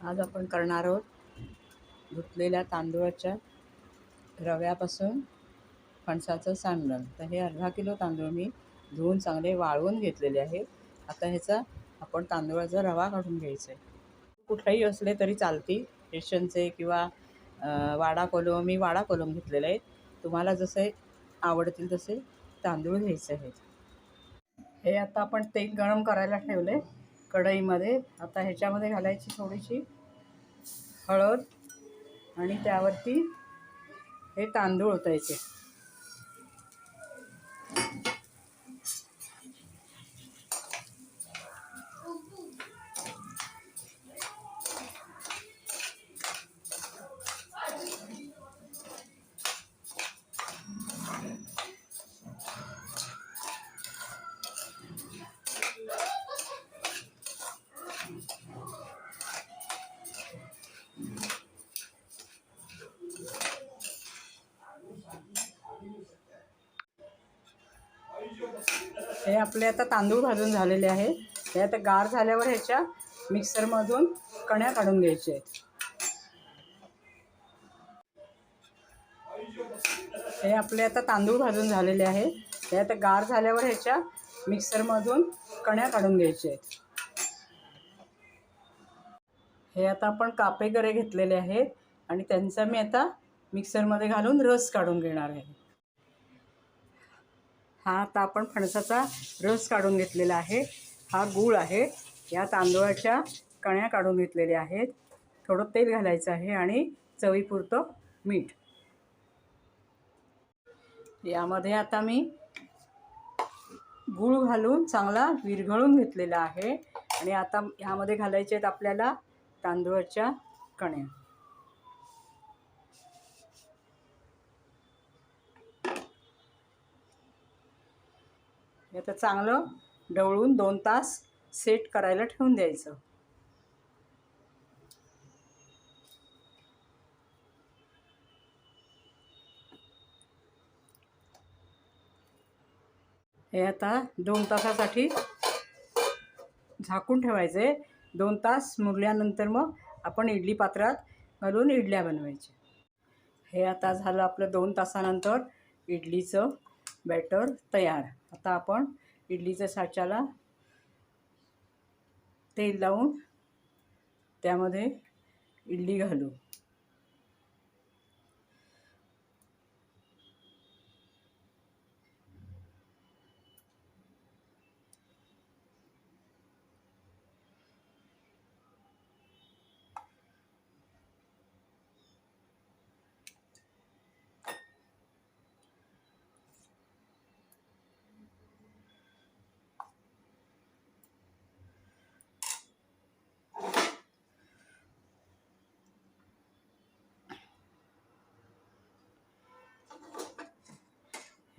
आज आपण करणार आहोत धुतलेल्या तांदूळाच्या रव्यापासून फणसाचं सांडण. तर हे अर्धा किलो तांदूळ मी धुवून चांगले वाळवून घेतलेले आहे. आता ह्याचा आपण तांदूळाचा रवा काढून घ्यायचा आहे. कुठलाही असले तरी चालतील रेशनचे किंवा वाडा कोलम मी वाडा कोलम घेतलेले आहेत. तुम्हाला जसे आवडतील तसे तांदूळ घ्यायचे आहेत. हे आता आपण तेल गरम करायला ठेवले. कढईमध्ये. आता ह्याच्यामध्ये घालायची थोडीशी हळद आणि त्यावरती हे तांदूळ ओतायचे. हे आपले आता तांदूळ भाजून झालेले आहेत. हे आता गार झाल्यावर ह्याच्या मिक्सरमधून कण्या काढून घ्यायच्या आहेत. हे आपले आता तांदूळ भाजून झालेले आहेत. हे आता गार झाल्यावर ह्याच्या मिक्सरमधून कण्या काढून घ्यायच्या आहेत. हे आता आपण कापे गरे घेतलेले आहेत आणि त्यांचा मी आता मिक्सरमध्ये घालून रस काढून घेणार आहे. हा आता आपण फणसाचा रस काढून घेतलेला आहे. हा गूळ आहे. या तांदूळाच्या कण्या काढून घेतलेल्या आहेत. थोडं तेल घालायचं आहे आणि चवीपुरतं मीठ. यामध्ये आता मी गूळ घालून चांगला विरघळून घेतलेला आहे. आणि आता ह्यामध्ये घालायचे आहेत आपल्याला तांदूळाच्या कण्या. आता चांगलं ढवळून दोन तास सेट करायला ठेवून द्यायचं. हे आता दोन तासासाठी झाकून ठेवायचे. दोन तास मुरल्यानंतर मग आपण इडली पात्रात घालून इडल्या बनवायच्या. हे आता झालं आपलं दोन तासानंतर इडलीचं बॅटर तयार. आता आपण इडलीच्या साच्याला तेल लावून त्यामध्ये इडली घालू.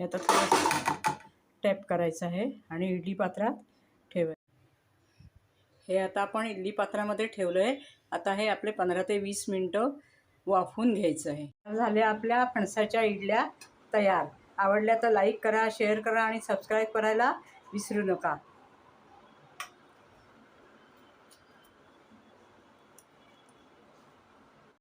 आता थोडं टॅप करायचं आहे आणि इडली पात्रात ठेवाय हे आता आपण इडली पात्रामध्ये ठेवलं आहे आता हे आपले पंधरा ते वीस मिनटं वाफवून घ्यायचं आहे. झाल्या आपल्या फणसाच्या इडल्या तयार. आवडल्या तर लाईक करा शेअर करा आणि सबस्क्राईब करायला विसरू नका.